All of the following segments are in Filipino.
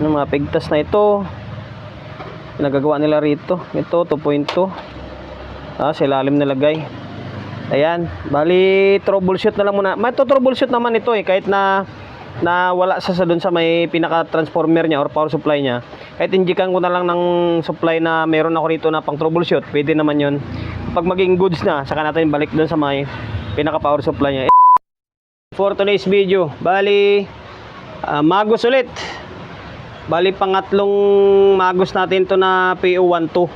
Yung mga pigtas na ito. Nagagawa nila rito. Ito, 2.2. Ah, sa ilalim nilagay. Ayan. Bali, troubleshoot na lang muna. May troubleshoot naman ito eh. Kahit na na wala sa sa doon sa may pinaka transformer niya or power supply niya kahit injikan ko na lang ng supply na meron ako rito na pang troubleshoot pwede naman yon pag maging goods na saka natin balik doon sa may pinaka power supply niya for today's video bali ah, magos ulit bali pangatlong magos natin to na PO12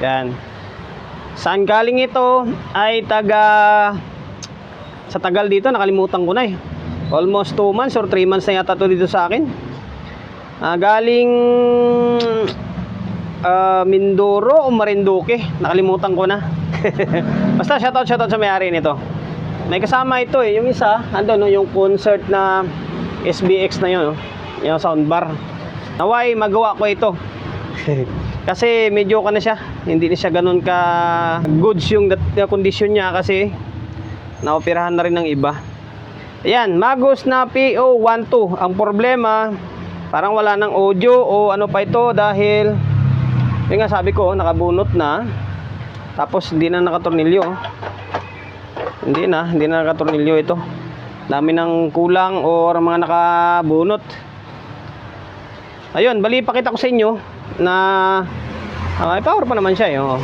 yan. Saan galing ito? Ay taga sa tagal dito nakalimutan ko na eh. Almost 2 months or 3 months na yata to dito sa akin. Ah, galing ah, Mindoro o Marinduque? Nakalimutan ko na. Basta shoutout shoutout sa may-ari nito. May kasama ito eh. Yung isa ando no yung concert na SBX na yun no? Yung soundbar naway magawa ko ito kasi medyo ka na siya hindi na siya ganun ka goods yung condition niya kasi naoperahan na rin ng iba Ayan, Magos na PO12. Ang problema, parang wala ng audio o ano pa ito dahil yun nga sabi ko, nakabunot na. Tapos hindi na nakatornilyo. Hindi na, hindi na nakatornilyo ito. Dami ng kulang o mga nakabunot. Ayun, bali pakita ko sa inyo na may power pa naman siya, eh, oh.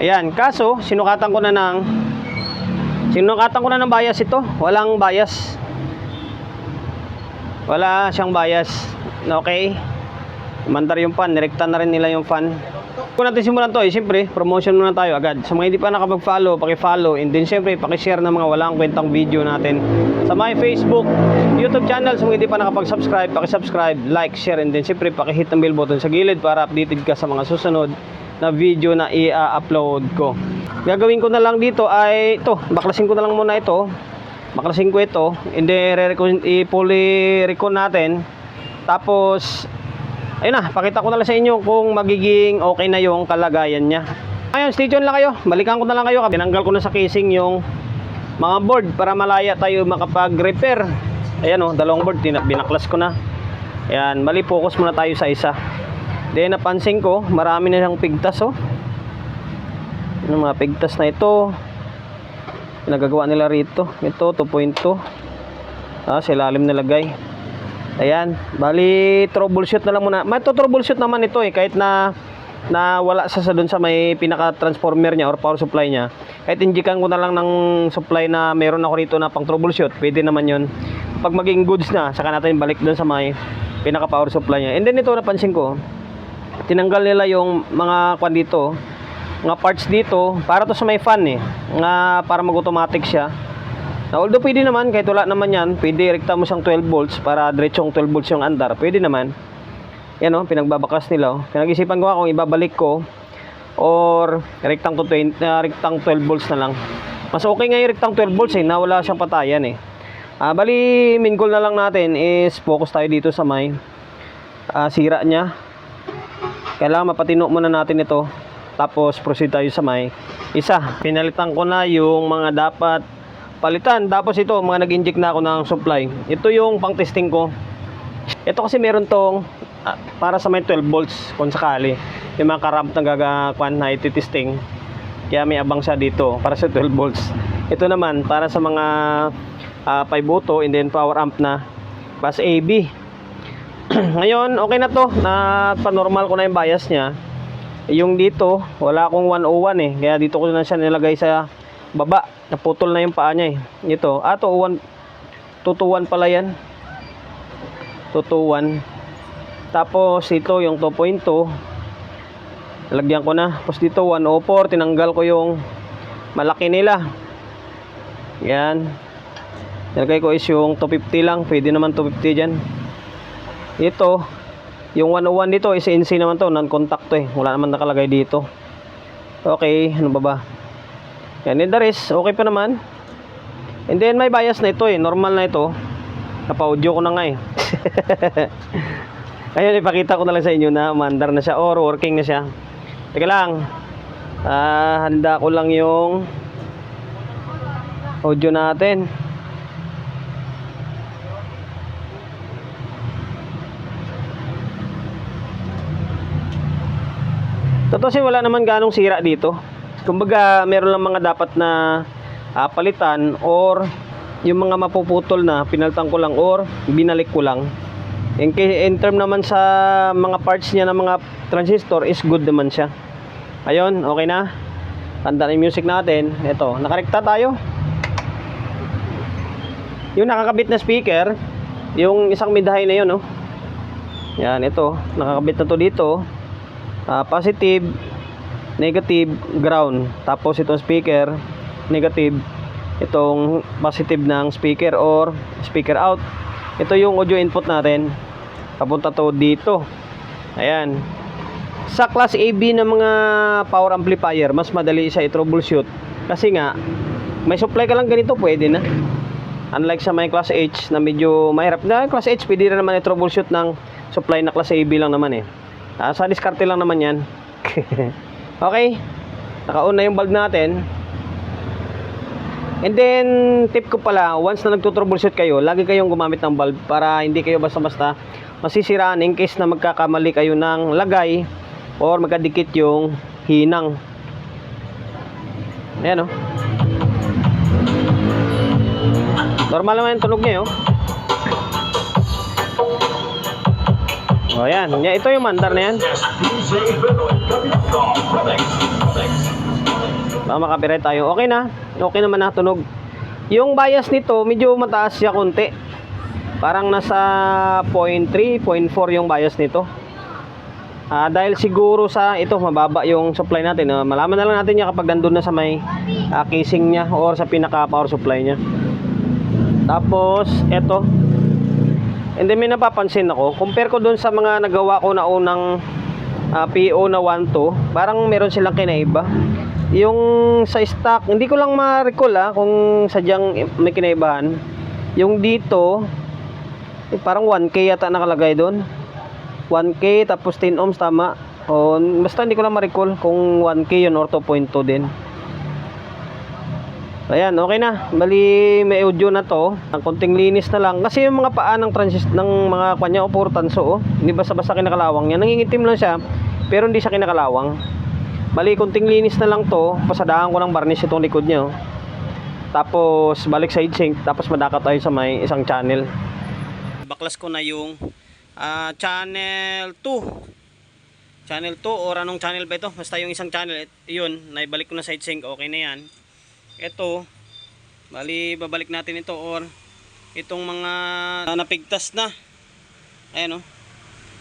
Ayan, kaso sinukatan ko na ng sinukatan ko na ng bias ito. Walang bias. Wala siyang bias. Okay. Mandar yung fan, nirekta na rin nila yung fan. Kung natin simulan to, eh, siyempre, promotion muna tayo agad. Sa mga hindi pa nakapag-follow, paki-follow, and then siyempre, paki-share ng mga walang kwentang video natin sa my Facebook, YouTube channel. Sa mga hindi pa nakapag-subscribe, paki-subscribe, like, share, and then siyempre, paki-hit ng bell button sa gilid para updated ka sa mga susunod na video na i-upload ko. Gagawin ko na lang dito ay ito, baklasin ko na lang muna ito. Baklasin ko ito, hindi i-fully recon natin. Tapos ayun na, pakita ko na lang sa inyo kung magiging okay na yung kalagayan niya. Ayun, stay tuned lang kayo. Balikan ko na lang kayo. Tinanggal ko na sa casing yung mga board para malaya tayo makapag-repair. Ayan oh, dalawang board, binaklas ko na. Ayan, mali focus muna tayo sa isa. Then napansin ko, marami na siyang pigtas oh. Yung mga pigtas na ito. Nagagawa nila rito. Ito 2.2. Ah, sa ilalim nilagay. Ayan, bali troubleshoot na lang muna. May troubleshoot naman ito eh kahit na na wala sa sa doon sa may pinaka transformer niya or power supply niya. Kahit injikan ko na lang ng supply na meron ako rito na pang troubleshoot, pwede naman 'yon. Pag maging goods na, saka natin balik doon sa may pinaka power supply niya. And then ito napansin ko, tinanggal nila yung mga kwan dito mga parts dito para to sa may fan eh nga para mag automatic siya na although pwede naman kahit wala naman yan pwede rekta mo siyang 12 volts para diretsong 12 volts yung andar. Pwede naman. Yan oh pinagbabakas nila oh. pinag-isipan ko nga kung ibabalik ko or rektang to 20, ah, rektang 12 volts na lang. Mas okay nga yung rektang 12 volts eh na wala siyang patayan eh. Ah, bali main goal na lang natin is focus tayo dito sa may ah, sira niya. Kailangan mapatino muna natin ito tapos proceed tayo sa may isa. Pinalitan ko na yung mga dapat palitan tapos ito mga nag-inject na ako ng supply ito yung pang testing ko ito kasi meron tong ah, para sa may 12 volts kung sakali yung mga karamp na gagakuan na iti-testing kaya may abang siya dito para sa 12 volts ito naman para sa mga ah, 5 auto and then power amp na bus AB ngayon, okay na to. Na pa-normal ko na yung bias niya. Yung dito, wala akong 101 eh. Kaya dito ko na siya nilagay sa baba. Naputol na yung paa niya eh. Ito, ah, 1 221 pala yan. 221. Tapos ito yung 2.2. Lagyan ko na. Tapos dito 104, tinanggal ko yung malaki nila. Yan. Nilagay ko is yung 250 lang. Pwede naman 250 dyan. Ito, yung 101 dito is NC naman to, non-contact to eh. Wala naman nakalagay dito. Okay, ano ba ba? Yan, and the rest, okay pa naman. And then, may bias na ito eh. Normal na ito. Napa-audio ko na nga eh. Ayun, ipakita ko na lang sa inyo na umandar na siya or working na siya. Teka lang. Ah, handa ko lang yung audio natin. Totoo wala naman ganong sira dito. Kumbaga, meron lang mga dapat na ah, palitan or yung mga mapuputol na pinalitan ko lang or binalik ko lang. In, in term naman sa mga parts niya ng mga transistor is good naman siya. Ayun, okay na. Tanda na music natin. Ito, nakarekta tayo. Yung nakakabit na speaker, yung isang midhay na yun, no? Yan, ito. Nakakabit na to dito. Ah, positive, negative, ground. Tapos itong speaker, negative. Itong positive ng speaker or speaker out. Ito yung audio input natin. Papunta to dito. Ayan. Sa class AB ng mga power amplifier, mas madali siya i-troubleshoot. Kasi nga, may supply ka lang ganito, pwede na. Unlike sa may class H na medyo mahirap. Na class H, pwede rin naman i-troubleshoot ng supply na class AB lang naman eh. Ah, sa diskarte lang naman yan. okay. Naka-on na yung bulb natin. And then, tip ko pala, once na nagtutroubleshoot kayo, lagi kayong gumamit ng bulb para hindi kayo basta-basta masisiraan in case na magkakamali kayo ng lagay or magkadikit yung hinang. Ayan o. Normal naman yung tunog niya, oh. O, yan. Ya, Ito yung mandar na yan. Baka makapirate tayo. Okay na. Okay naman na tunog. Yung bias nito, medyo mataas siya konti. Parang nasa 0.3, 0.4 yung bias nito. Ah, dahil siguro sa ito mababa yung supply natin. Ah, malaman na lang natin niya kapag nandun na sa may ah, casing niya or sa pinaka power supply niya. Tapos ito. And then may napapansin ako, compare ko dun sa mga nagawa ko na unang ah, PO na 1 to, parang meron silang kinaiba. Yung sa stock, hindi ko lang ma-recall ah, kung sadyang may kinaibahan. Yung dito, eh, parang 1K yata nakalagay doon. 1K tapos 10 ohms tama. O, basta hindi ko lang ma-recall kung 1K yun or 2.2 din. Ayan, okay na. Bali, may audio na to. Ang konting linis na lang. Kasi yung mga paa ng transist ng mga kanya o puro tanso, oh. Hindi basta-basta kinakalawang yan. Nangingitim lang siya, pero hindi siya kinakalawang. Bali, konting linis na lang to. Pasadahan ko ng varnish itong likod niya, oh. Tapos, balik sa heatsink. Tapos, madaka tayo sa may isang channel. Baklas ko na yung ah, channel 2. Channel 2 or anong channel ba ito? Basta yung isang channel, yun, naibalik ko na sa heatsink. Okay na yan ito bali babalik natin ito or itong mga napigtas na. Ayan o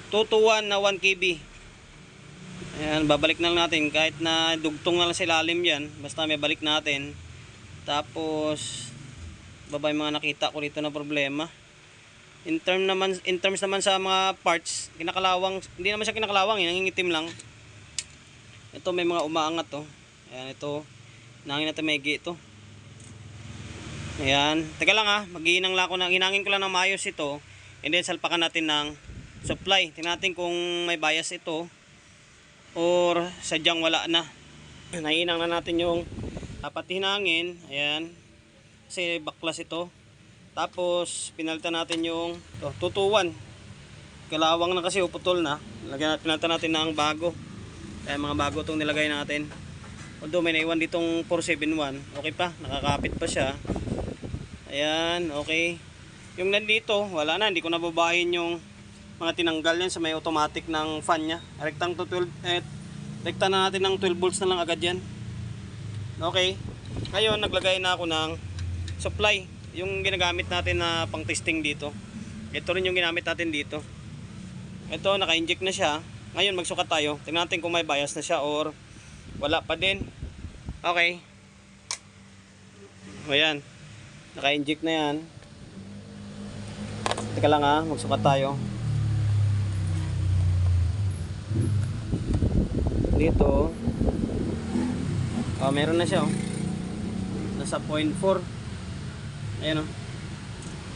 221 na 1 kb ayan babalik na lang natin. Kahit na dugtong na lang sa ilalim yan basta may balik natin. Tapos baba yung mga nakita ko dito na problema. In term naman in terms naman sa mga parts kinakalawang hindi naman siya kinakalawang eh, nangingitim lang. Ito may mga umaangat to ayan ito Nangin natin may ito. Ayan. Teka lang ha. Maghihinang lang ako ng, hinangin ko lang ng maayos ito. And then salpakan natin ng supply. Tingnan natin kung may bias ito. Or sadyang wala na. Nahinang na natin yung dapat hinangin. Ayan. Kasi baklas ito. Tapos pinalitan natin yung oh, tutuwan. Kalawang na kasi uputol na. Lagyan, pinalitan natin ng bago. Kaya mga bago itong nilagay natin. Although may naiwan ditong 471, okay pa, nakakapit pa siya. Ayan, okay. Yung nandito, wala na, hindi ko nababahin yung mga tinanggal yan sa may automatic ng fan niya. Rektang to 12, eh, rekta na natin ng 12 volts na lang agad yan. Okay. Ngayon, naglagay na ako ng supply. Yung ginagamit natin na pang testing dito. Ito rin yung ginamit natin dito. Ito, naka-inject na siya. Ngayon, magsukat tayo. Tingnan natin kung may bias na siya or wala pa din. Okay. O yan. Naka-inject na yan. Teka lang ha, magsukat tayo. Dito. Oh, meron na siya oh. Nasa 0.4. Ayan oh.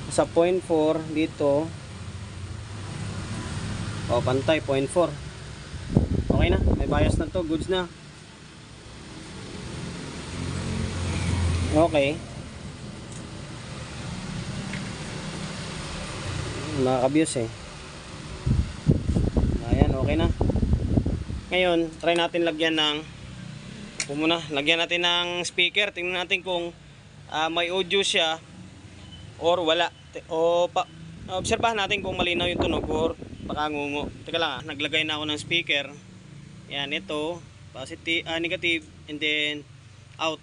Nasa 0.4 dito. Oh, pantay 0.4. Okay na, may bias na to, goods na. Okay. Nakaka-abuse eh. Ayan, okay na. Ngayon, try natin lagyan ng muna, lagyan natin ng speaker. Tingnan natin kung ah, may audio siya or wala. O pa, obserbahan natin kung malinaw yung tunog or pakangungo. Teka lang, ah, naglagay na ako ng speaker. Yan, ito, positive, ah, negative, and then out.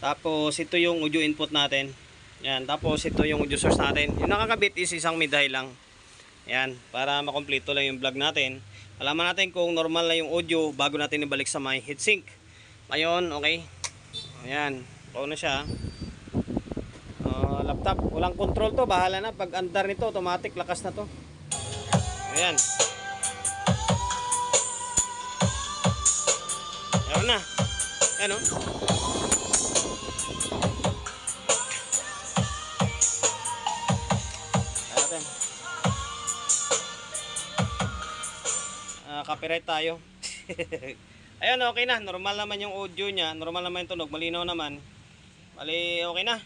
Tapos ito yung audio input natin. Yan, tapos ito yung audio source natin. Yung nakakabit is isang miday lang. Yan, para makompleto lang yung vlog natin. Alaman natin kung normal na yung audio bago natin ibalik sa my heatsink. Ayun, okay. Ayan, ikaw na siya. Ah, laptop, walang control to, bahala na. Pag andar nito, automatic, lakas na to. Ayan. Ayan na. Ayan o. Ayan copyright tayo. Ayun, okay na. Normal naman yung audio niya. Normal naman yung tunog. Malinaw naman. Bali, okay na.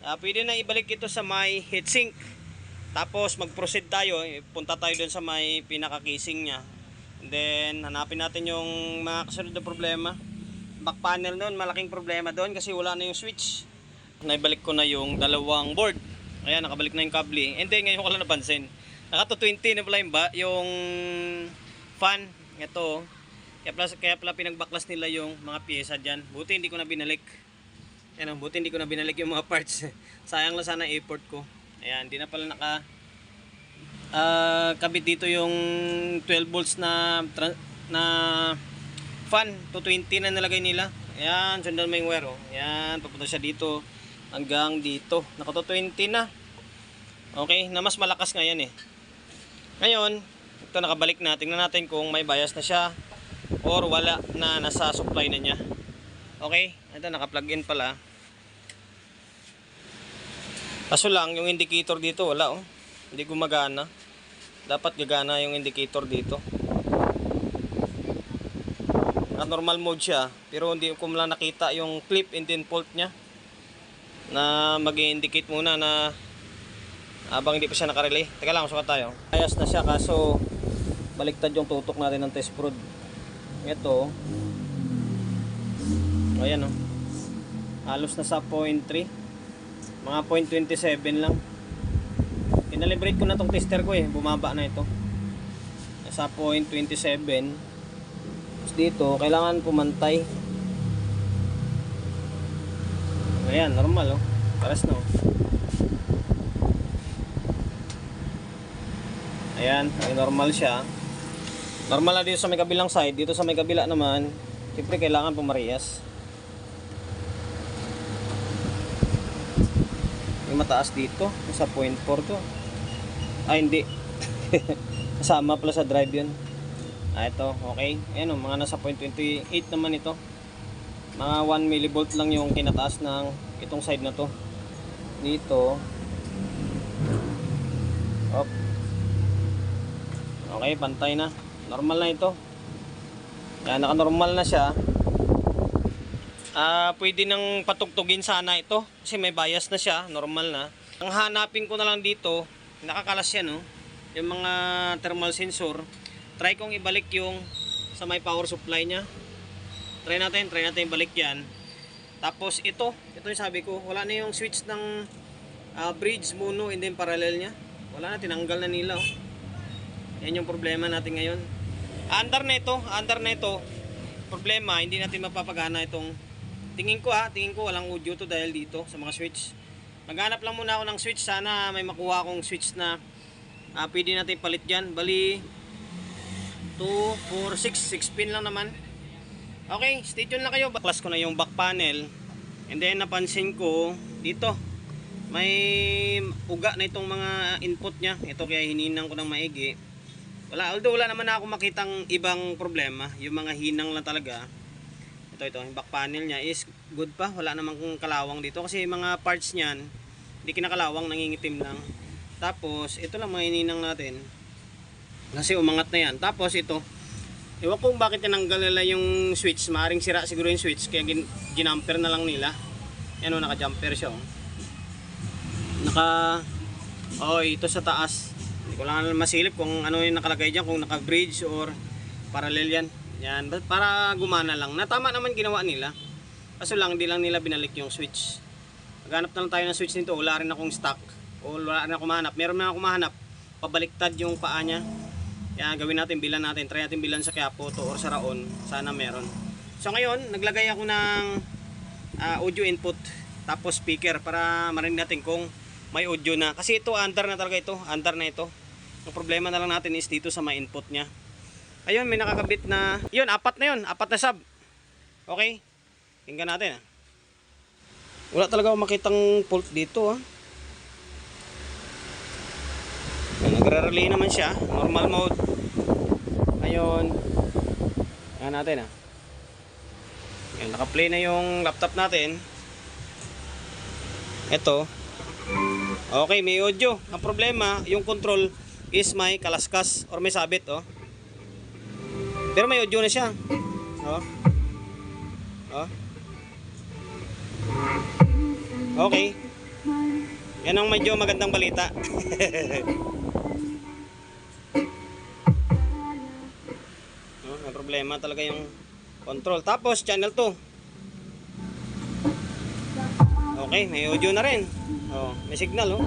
Ah, pwede na ibalik ito sa may heatsink. Tapos mag-proceed tayo. Punta tayo dun sa may pinaka-casing niya. And then, hanapin natin yung mga kasunod na problema. Back panel nun, malaking problema doon kasi wala na yung switch. Naibalik ko na yung dalawang board. Ayan, nakabalik na yung kable. And then, ngayon ko lang napansin. Naka 220 na pala yung, ba- yung fan. Ito. Kaya pala, kaya pala pinagbaklas nila yung mga pyesa dyan. Buti hindi ko na binalik. Ayan, oh, buti hindi ko na binalik yung mga parts. Sayang lang sana effort ko. Ayan, hindi na pala naka ah, kabit dito yung 12 volts na na fan 220 na nilagay nila. Ayan, sundan mo yung wire oh. Ayan, papunta siya dito hanggang dito. Naka 220 na. Okay, na mas malakas nga yan eh. Ngayon, ito nakabalik na. Tingnan natin kung may bias na siya or wala na nasa supply na niya. Okay, ito naka-plug in pala. Kaso lang, yung indicator dito wala oh. Hindi gumagana. Dapat gagana yung indicator dito. Naka normal mode siya, pero hindi ko lang nakita yung clip and then fault niya. Na mag-indicate muna na habang hindi pa siya nakarelay. Teka lang, sukat tayo. Ayos na siya kaso baliktad yung tutok natin ng test prod. Ito. Ayan oh. Halos na sa 0.3. Mga 0.27 lang. Kinalibrate ko na tong tester ko eh. Bumaba na ito. Nasa 0.27. Tapos dito, kailangan pumantay. Ayan, normal oh. Paras na oh. Ayan, ay normal siya. Normal na dito sa may kabilang side. Dito sa may kabila naman, siyempre kailangan pumarehas. Yung mataas dito, sa 0.4 to. Ay, hindi. Kasama pala sa drive yun. Ah, ito, okay. Ayan o, mga nasa 0.28 naman ito. Mga 1 millivolt lang yung kinataas ng itong side na to. Dito. Op. Okay, pantay na. Normal na ito. Yan, naka-normal na siya. Ah, pwede nang patugtugin sana ito kasi may bias na siya, normal na. Ang hanapin ko na lang dito, nakakalas yan, no? Yung mga thermal sensor. Try kong ibalik yung sa may power supply niya. Try natin, try natin ibalik yan. Tapos ito, ito yung sabi ko, wala na yung switch ng ah, bridge, mono, and then parallel niya. Wala na, tinanggal na nila, oh. Yan yung problema natin ngayon. Under na under na. Problema, hindi natin mapapagana itong tingin ko ha, tingin ko walang audio to dahil dito sa mga switch. Maghanap lang muna ako ng switch, sana may makuha akong switch na ah, pwede natin palit dyan. Bali 2, 4, 6, 6 pin lang naman. Okay, stay tuned lang kayo. Baklas ko na yung back panel. And then napansin ko dito may uga na itong mga input niya. Ito kaya hininang ko ng maigi. Wala, although wala naman ako makitang ibang problema. Yung mga hinang lang talaga. Ito, ito, yung back panel niya is good pa. Wala namang kalawang dito. Kasi mga parts niyan, hindi kinakalawang, nangingitim lang. Tapos, ito lang mga hininang natin. Kasi umangat na yan. Tapos ito, ewan kung bakit tinanggal nila yung switch. Maaring sira siguro yung switch. Kaya gin ginamper na lang nila. Yan o, naka-jumper siya o. Naka, oh, ito sa taas. Ko lang masilip kung ano yung nakalagay dyan. Kung naka-bridge or Parallel yan. Yan, para gumana lang. Natama naman ginawa nila. Kaso lang, hindi lang nila binalik yung switch. Naghanap na lang tayo ng switch nito. Wala rin akong stock. O wala rin akong mahanap. Meron na akong mahanap. Pabaliktad yung paa niya. Kaya gawin natin, bilan natin. Try natin bilan sa Quiapo to or sa Raon. Sana meron. So ngayon, naglagay ako ng ah, audio input. Tapos speaker para marinig natin kung may audio na. Kasi ito, under na talaga ito. Under na ito. Ang problema na lang natin is dito sa may input niya. Ayun, may nakakabit na... Yun, apat na yun. Apat na sub. Okay? Tingnan natin ah. Wala talaga makitang fault dito ah. Yan, Nagre-relay naman siya. Normal mode. Ayun. Tingnan natin ah. Yan, naka-play na yung laptop natin. Ito. Okay, may audio. Ang problema, yung control is may kalaskas or may sabit oh. Pero may audio na siya. Oh. Oh. Okay. Yan ang medyo magandang balita. oh, may problema talaga yung control. Tapos channel 2. Okay, may audio na rin. Oh, may signal oh.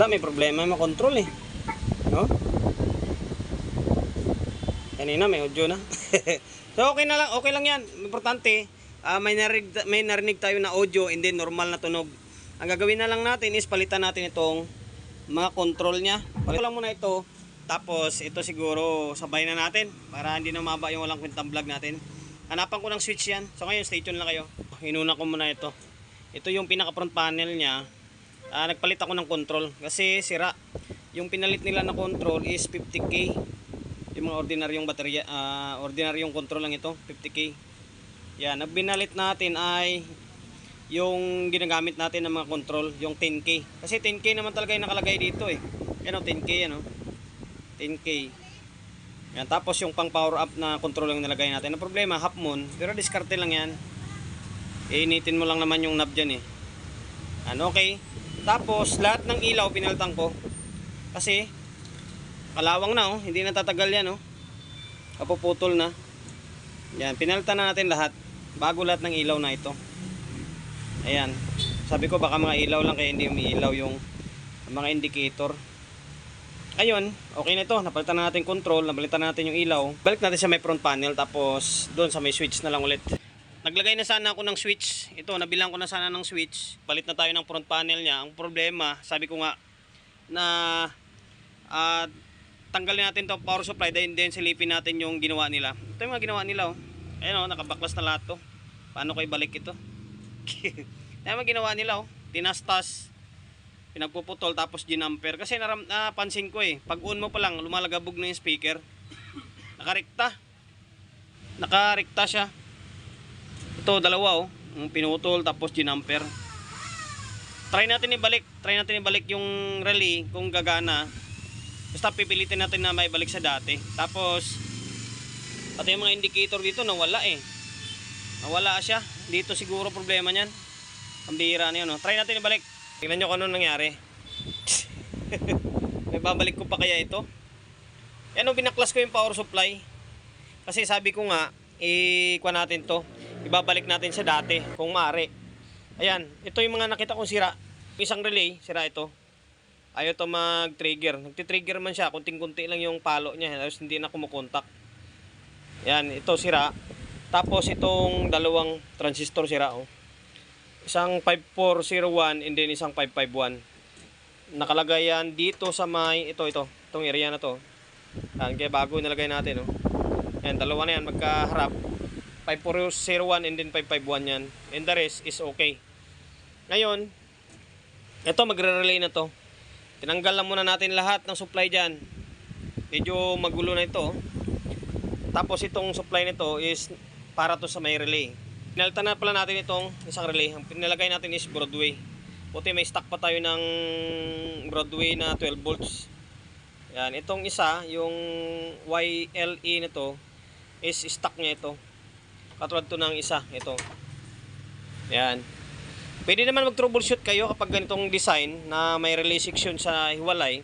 Wala, may problema yung control eh. No? Kanina may audio na. so okay na lang, okay lang yan. Importante, ah, may, narinig, may narinig tayo na audio and then normal na tunog. Ang gagawin na lang natin is palitan natin itong mga control niya. Palitan lang muna ito. Tapos ito siguro sabay na natin para hindi na maba yung walang kwentang vlog natin. Hanapan ko ng switch yan. So ngayon stay tuned lang kayo. Hinuna ko muna ito. Ito yung pinaka front panel niya. Ah, nagpalit ako ng control kasi sira. Yung pinalit nila na control is 50k. Yung mga ordinaryong baterya, ah, ordinaryong control lang ito, 50k. Yan, ang binalit natin ay yung ginagamit natin ng mga control, yung 10k. Kasi 10k naman talaga yung nakalagay dito eh. Yan o, 10k yan o. 10k. Yan, tapos yung pang power up na control lang nilagay natin. Ang problema, half moon, pero diskarte lang yan. Iinitin mo lang naman yung knob dyan eh. Ano, okay. Tapos, lahat ng ilaw pinalitan ko. Kasi, kalawang na oh, hindi na tatagal yan oh. Kapuputol na. Yan, pinalitan na natin lahat. Bago lahat ng ilaw na ito. Ayan. Sabi ko baka mga ilaw lang kaya hindi umiilaw yung mga indicator. Ayun, okay na ito. Napalitan na natin control, napalitan na natin yung ilaw. Balik natin sa may front panel tapos doon sa may switch na lang ulit. Naglagay na sana ako ng switch. Ito, nabilang ko na sana ng switch. Palit na tayo ng front panel niya. Ang problema, sabi ko nga na ah, tanggalin natin to power supply dahil din silipin natin yung ginawa nila. Ito yung mga ginawa nila oh. Ayun oh, nakabaklas na lahat to. Paano ko ibalik ito? Ayun mga ginawa nila oh. Tinastas pinagpuputol tapos ginamper kasi naram, napansin ko eh pag on mo pa lang lumalagabog na yung speaker nakarekta nakarekta siya ito dalawa oh yung pinutol tapos ginamper try natin ibalik try natin ibalik yung relay kung gagana basta pipilitin natin na may balik sa dati tapos pati yung mga indicator dito nawala eh nawala siya dito siguro problema niyan ang bihira na yun oh. try natin ibalik Tingnan nyo kung ano nangyari. May babalik ko pa kaya ito. Yan o, binaklas ko yung power supply. Kasi sabi ko nga, ikuha natin to. Ibabalik natin sa dati, kung maaari. Ayan, ito yung mga nakita kong sira. Isang relay, sira ito. Ayaw to mag-trigger. Nagtitrigger man siya, kunting-kunti lang yung palo niya. Tapos hindi na kumukontak. Yan, ito sira. Tapos itong dalawang transistor sira oh. Isang 5401 and then isang 551. Nakalagay yan dito sa may, ito, ito, itong area na to. Yan, kaya bago nilagay natin, oh. Yan, dalawa na yan, magkaharap. 5401 and then 551 yan. And the rest is okay. Ngayon, ito magre-relay na to. Tinanggal lang muna natin lahat ng supply dyan. Medyo magulo na ito. Tapos itong supply nito is para to sa may relay. Pinalitan na pala natin itong isang relay. Ang pinalagay natin is Broadway. Buti may stock pa tayo ng Broadway na 12 volts. Yan, itong isa, yung YLE nito is stock niya ito. Katulad to ng isa, ito. Yan. Pwede naman mag-troubleshoot kayo kapag ganitong design na may relay section sa hiwalay.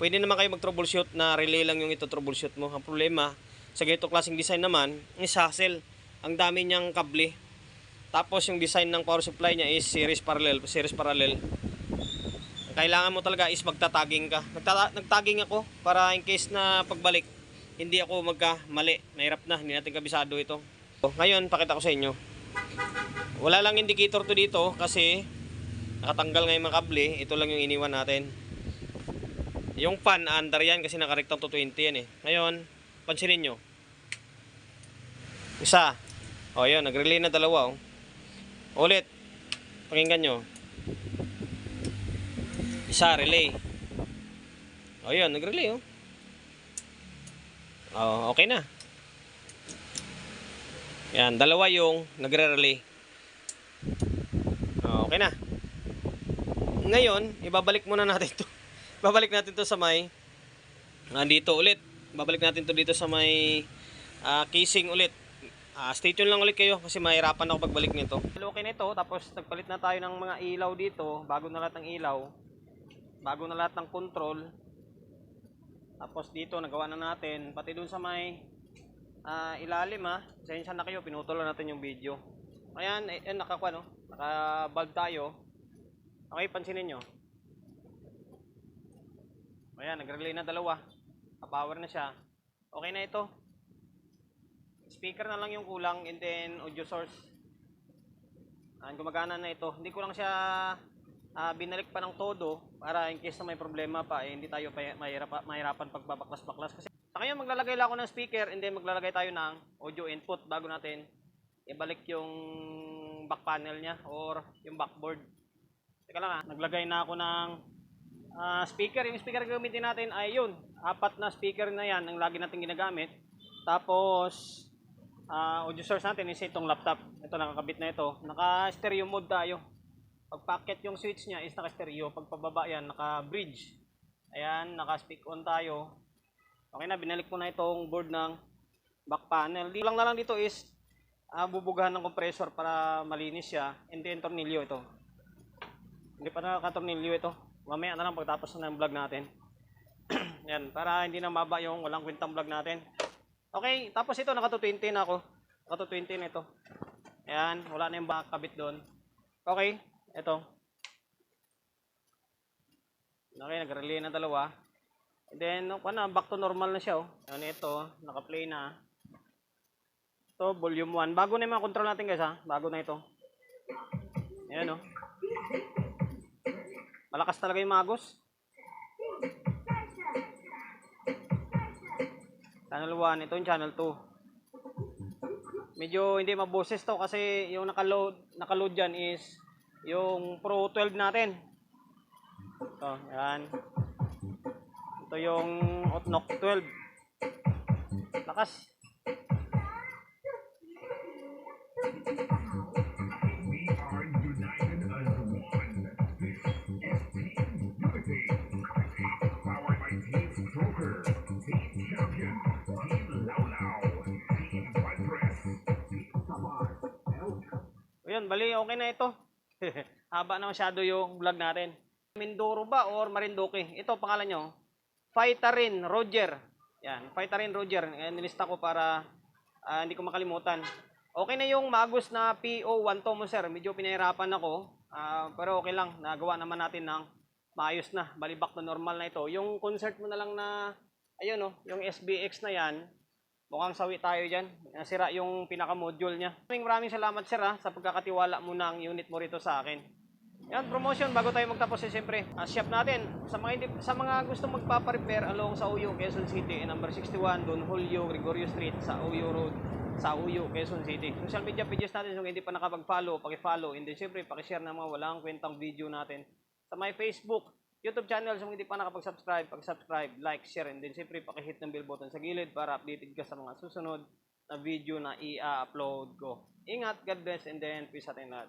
Pwede naman kayo mag-troubleshoot na relay lang yung ito troubleshoot mo. Ang problema, sa ganitong klaseng design naman, is hassle. Ang dami niyang kable. Tapos yung design ng power supply niya is series parallel, series parallel. Ang kailangan mo talaga is magtataging ka. Nagtagging ako para in case na pagbalik, hindi ako magka mali. Mahirap na, hindi natin kabisado ito. Ngayon, pakita ko sa inyo. Wala lang indicator to dito kasi nakatanggal nga yung mga kable. Ito lang yung iniwan natin. Yung fan, under yan kasi nakarektang to 20 yan eh. Ngayon, pansinin nyo. Isa. O yun, nag-relay na dalawa oh. Ulit. Pakinggan nyo. Isa, relay. O yun, nag-relay oh. Oh, okay na. Yan, dalawa yung nagre-relay. Oh, okay na. Ngayon, ibabalik muna natin to. Babalik natin to sa may nandito ulit. Babalik natin to dito sa may ah, casing ulit. Ah, stay tuned lang ulit kayo kasi mahirapan ako pagbalik nito. Okay na ito, tapos nagpalit na tayo ng mga ilaw dito, bago na lahat ng ilaw, bago na lahat ng control. Tapos dito nagawa na natin, pati dun sa may ah, ilalim ha. Pasensya na kayo, pinutol na natin yung video. Ayan, eh, eh, nakakuha no, naka-bulb tayo. Okay, pansinin nyo. Ayan, nag-relay na dalawa. Pa-power na siya. Okay na ito. Speaker na lang yung kulang and then audio source. Ayan, gumagana na ito. Hindi ko lang siya ah, binalik pa ng todo para in case na may problema pa, eh, hindi tayo mahirap, mahirapan pagbabaklas-baklas. Kasi sa kanya maglalagay lang ako ng speaker and then maglalagay tayo ng audio input bago natin ibalik yung back panel niya or yung backboard. Teka lang ha, naglagay na ako ng ah, speaker. Yung speaker gamitin natin ay yun. Apat na speaker na yan ang lagi natin ginagamit. Tapos, ah, audio source natin is itong laptop. Ito nakakabit na ito. Naka-stereo mode tayo. Pag packet yung switch niya is naka-stereo. Pag pababa yan, naka-bridge. Ayan, naka-speak on tayo. Okay na, binalik ko na itong board ng back panel. Di lang na lang dito is ah, bubugahan ng compressor para malinis siya. And then tornilyo ito. Hindi pa nakakatornilyo ito. Mamaya na lang pagtapos na ng vlog natin. Yan, para hindi na maba yung walang kwentang vlog natin. Okay, tapos ito naka 220 na ako. Naka 220 na ito. Ayan, wala na yung back kabit doon. Okay, ito. Okay, nag-relay na dalawa. And then, ano, back to normal na siya, oh. Yan, ito, naka-play na. Ito, volume 1. Bago na yung mga control natin, guys, ha? Bago na ito. Ayan, oh. Malakas talaga yung magos. Channel 1, ito yung channel 2. Medyo hindi maboses to kasi yung nakaload, nakaload dyan is yung Pro 12 natin. Ito, yan. Ito yung Otnok 12. Lakas. Yun, bali okay na ito. Haba na masyado yung vlog natin. Mindoro ba or Marinduque? Ito pangalan nyo. Fightarin Roger. Yan, Fightarin Roger. Ayan, nilista ko para ah, hindi ko makalimutan. Okay na yung Magus na PO1 Tomo sir. Medyo pinahirapan ako. Ah, pero okay lang. Nagawa naman natin ng maayos na. Bali back to normal na ito. Yung concert mo na lang na, ayun oh, yung SBX na yan, Mukhang sawi tayo dyan. Nasira yung pinaka-module niya. Maraming maraming salamat sir ha, sa pagkakatiwala mo ng unit mo rito sa akin. Yan, promotion bago tayo magtapos eh, siyempre. Uh, shop natin. Sa mga, hindi, sa mga gusto magpapa-repair along sa Uyo, Quezon City, eh, number 61, Don Julio, Gregorio Street, sa Uyo Road, sa Uyo, Quezon City. Social media pages natin, kung hindi pa nakapag-follow, paki-follow. And then siyempre, paki-share ng mga walang kwentang video natin sa my Facebook, YouTube channel sa mga hindi pa nakapag-subscribe, pag-subscribe, like, share, and then siyempre pakihit ng bell button sa gilid para updated ka sa mga susunod na video na i-upload ko. Ingat, God bless, and then peace and lahat.